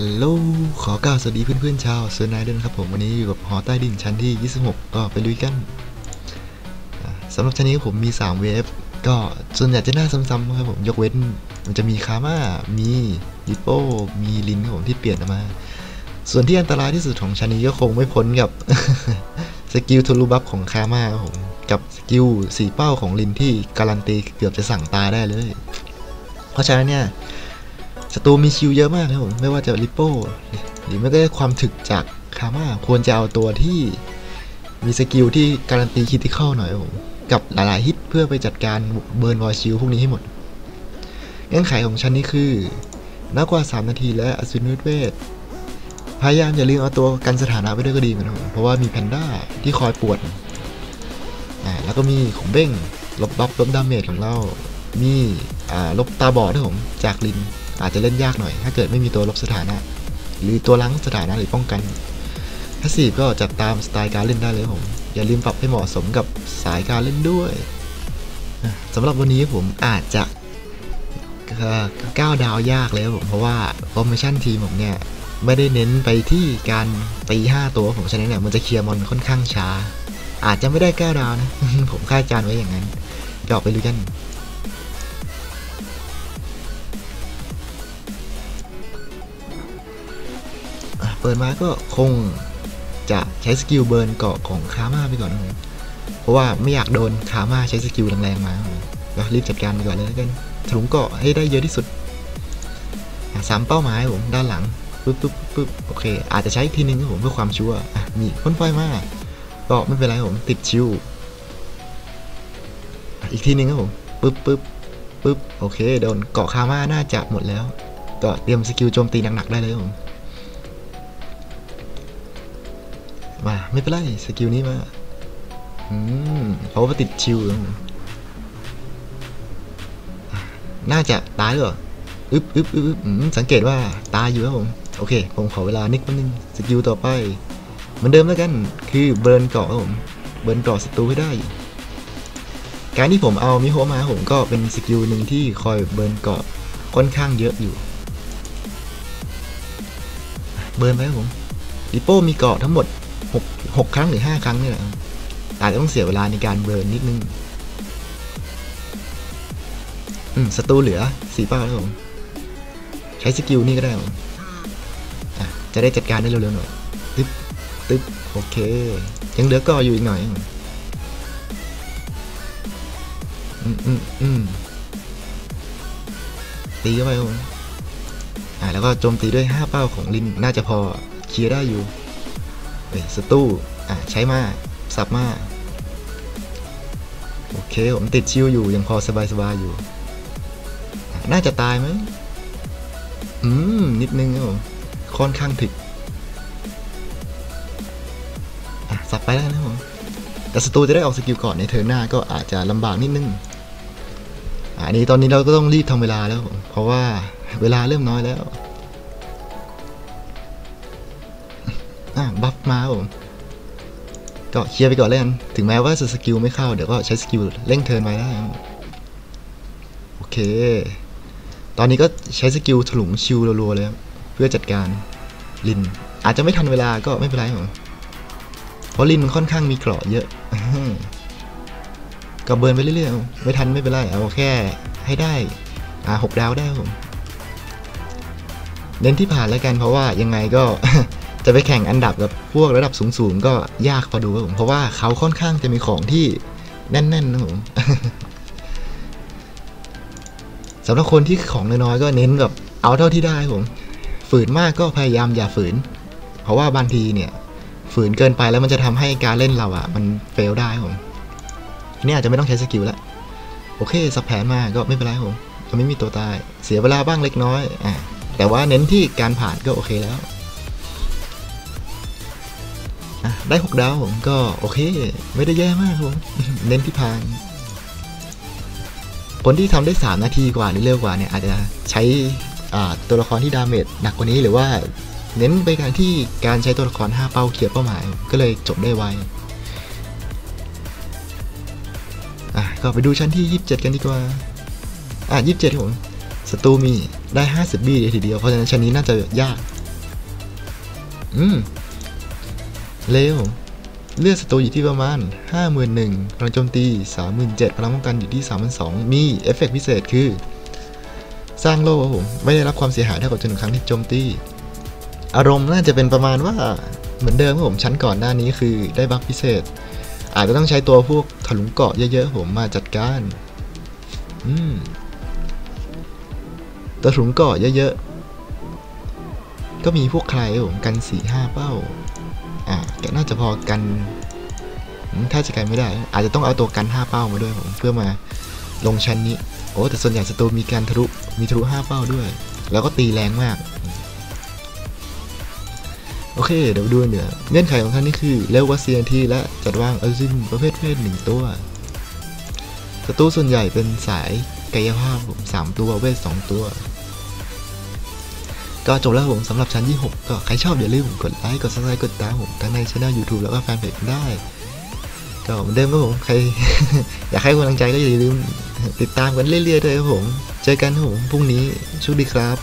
ฮัลโหล ขอกล่าวสวัสดีเพื่อนๆชาวเซอร์ไนด้วยนะครับผม วันนี้อยู่กับหอใต้ดินชั้นที่ 26 ก็ไปลุยกันสำหรับชั้นนี้ผมมี 3 เวฟ ก็ส่วนใหญ่จะหน่าซ้ำๆครับผม ยกเว้น มันจะมีคาม่า มีดิโป้ มีลินครับผมที่เปลี่ยนมา ส่วนที่อันตรายที่สุดของชั้นนี้ก็คงไม่พ้นกับสกิลทูลูบัฟของคาม่าครับผม กับสกิลสีเป้าของลินที่การันตีเกือบจะสั่งตายได้เลย เพราะฉะนั้นเนี่ย ศัตรูมีชิลเยอะมากครับผมไม่ว่าจะริปโป้หรือไม่ก็ความถึกจากคาม่าควรจะเอาตัวที่มีสกิลที่การันตีคิติคอลหน่อยผมกับหลายๆฮิตเพื่อไปจัดการเบิร์นวอลชิลพวกนี้ให้หมด เงื่อนไขของฉันนี่คือน้อยกว่า 3 นาทีและอสูรนุเวทพยายามอย่าลืมเอาตัวกันสถานะไปด้วยก็ดีเหมือนกันครับผมเพราะว่ามีแพนด้าที่คอยปวดอ่าแล้วก็มีของเบ้งลบบัฟลบดาเมจของเรา มีอ่าลบตาบอดด้วยผมจากลิน อาจจะเล่นยากหน่อย ถ้าเกิดไม่มีตัวลบสถานะ หรือตัวล้างสถานะหรือป้องกันถ้าสีก็จัดตามสไตล์การเล่นได้เลยผม อย่าลืมปรับให้เหมาะสมกับสายการเล่นด้วยสำหรับวันนี้ผมอาจจะก้าวดาวยากเลยผม เพราะว่าฟอร์มชั่นทีมผมเนี่ย ไม่ได้เน้นไปที่การตี5ตัวผมฉะนั้นเนี่ยมันจะเคลียร์มอนค่อนข้างช้า อาจจะไม่ได้ก้าวดาวนะ ผมคาดการณ์ไว้อย่างนั้นก็ออกไปดูกัน เปิดมาก็คงจะใช้สกิลเบิร์นเกาะของคาม่าไปก่อนนะเพราะว่าไม่อยากโดนคาม่าใช้สกิลแรงๆมาก็รีบจัดการไปก่อนเลยแล้วกันถลุงเกาะให้ได้เยอะที่สุดสามเป้าหมายผมด้านหลังปึ๊บปึ๊บปึ๊บโอเค อาจจะใช้อีกทีนึงผมเพื่อความชัวร์มีพ่นไฟมาก็ไม่เป็นไรผมติดชิวอีกทีนึงครับผมปึ๊บปึ๊บปึ๊บโอเคโดนเกาะคาม่าน่าจะหมดแล้ว ก็เตรียมสกิลโจมตีหนักๆได้เลยครับผม มาไม่เป็นไรสกิลนี้มาอืมเพราะว่าติดชิวครับผมน่าจะตายหรออึ๊บอึ๊บอึ๊บอึ๊บสังเกตว่าตายอยู่ครับผม โอเค ผมขอเวลานิดนึงสกิลต่อไปเหมือนเดิมแล้วกันคือเบิร์นเกาะครับผมเบิร์นเกาะศัตรูให้ได้ การที่ผมเอามิโฮมาผมก็เป็นสกิลหนึ่งที่คอยเบิร์นเกาะค่อนข้างเยอะอยู่ เบิร์นไปครับผมดิโป้มีเกาะทั้งหมด หกหกครั้งหรือห้าครั้งนี่แหละอาจจะต้องเสียเวลาในการเบิร์นนิดนึง อืมศัตรูเหลือสี่เป้าแล้วผมใช้สกิลนี่ก็ได้ผมจะได้จัดการได้เร็วๆหน่อยตึ๊บตึ๊บโอเค ยังเหลือก่อยู่อีกหน่อย อืมอืมอืมตีเข้าไปครับผมอะแล้วก็โจมตีด้วยห้าเป้าของลินน่าจะพอเคลียร์ได้อยู่ เฮ้ยสตู้อะใช้มาสับมาโอเค ผมติดชิวอยู่ ยังพอสบายสบายอยู่ น่าจะตายไหมอืม นิดนึงครับผมค่อนข้างถึกอะสับไปแล้วนะผมแต่ศัตรูจะได้ออกสกิลก่อนในเทิร์หน้าก็อาจจะลำบากนิดนึงอะอันนี้ตอนนี้เราก็ต้องรีบทำเวลาแล้วผมเพราะว่าเวลาเริ่มน้อยแล้ว อะบัฟมาผมก็เคลียร์ไปก่อนแล้วกันถึงแม้ว่าจะสกิลไม่เข้า เดี๋ยวก็ใช้สกิลเร่งเทิร์นไว้ได้โอเค ตอนนี้ก็ใช้สกิลถลุงชิวรัวๆเลยครับเพื่อจัดการลิน อาจจะไม่ทันเวลาก็ไม่เป็นไรผมเพราะลินมันค่อนข้างมีเกราะเยอะก็เบิร์นไปเรื่อยๆไม่ทันไม่เป็นไรเอาแค่ให้ได้อ่าหกดาวได้ผมเน้นที่ผ่านแล้วกันเพราะว่ายังไงก็ จะไปแข่งอันดับกับพวกระดับสูงๆ ก็ยากพอดูครับผม เพราะว่าเขาค่อนข้างจะมีของที่แน่นๆนะผมสำหรับคนที่ของน้อยๆก็เน้นแบบเอาเท่าที่ได้ครับผม ฝืนมากก็พยายามอย่าฝืน เพราะว่าบางทีเนี่ย ฝืนเกินไปแล้วมันจะทำให้การเล่นเราอะ่ะ มันเฟลได้ครับผมเนี่ยอาจจะไม่ต้องใช้สกิลล้วโอเคสับแผนมาก็ไม่เป็นไรครับผมจะไม่มีตัวตาย เสียเวลาบ้างเล็กน้อยอะแต่ว่าเน้นที่การผ่านก็โอเคแล้ว ได้ 6 ดาวผมก็โอเค ไม่ได้แย่มากครับผมเน้นที่พานคนที่ทำได้ 3 นาทีกว่าหรือเร็วกว่าเนี่ยอาจจะใช้ตัวละครที่ดาเมจหนักกว่านี้หรือว่าเน้นไปการที่การใช้ตัวละคร 5 เป้าเคลียร์เป้าหมาย ก็เลยจบได้ไวก็ไปดูชั้นที่ 27 กันดีกว่า อะ 27ผมศัตรูมีได้ 50 บี้เลยทีเดียว เพราะฉะนั้นชั้นนี้น่าจะยาก อืม เร็ว เลือดศัตรูอยู่ที่ประมาณ 51,000พลังโจมตี 37,000พลังป้องกันอยู่ที่ 3,200มีเอฟเฟกต์พิเศษคือ สร้างโล่ครับผม ไม่ได้รับความเสียหายเท่ากับจนถึงครั้งที่โจมตี อารมณ์น่าจะเป็นประมาณว่าเหมือนเดิมครับผม ชั้นก่อนหน้านี้คือได้บัฟพิเศษ อาจจะต้องใช้ตัวพวกถลุงเกาะเยอะๆผมมาจัดการอืมตัวถลุงเกาะเยอะๆ ก็มีพวกใครผมกันสี่ห้าเป้า อ่าก็น่าจะพอกัน ถ้าจะกันไม่ได้ อาจจะต้องเอาตัวกันห้าเป้ามาด้วยผมเพื่อมาลงชั้นนี้ โอ้แต่ส่วนใหญ่ศัตรูมีการทะลุมีทะลุห้าเป้าด้วย แล้วก็ตีแรงมาก โอเคเดี๋ยวดูเหนือเงื่อนไขของท่านนี่คือเร็วกว่า CNT และจัดวางอ l ซินประเภทเพศหนึ่งตัวศัตรูส่วนใหญ่เป็นสายกายภาพผมสามตัวเวทสองตัว ก็จบแล้วผมสำหรับชั้นที่6ก็ใครชอบอย่าลืมกดไลค์กดซับสไครต์กดติดตามผมทั้งในช่อง YouTube แล้วก็แฟนเพจได้ ก็เหมือนเดิมครับผมใคร อยากให้กำลังใจก็อย่าลืมติดตามกันเรื่อยๆเลยครับผม เจอกันครับผมพรุ่งนี้ชคดีครับ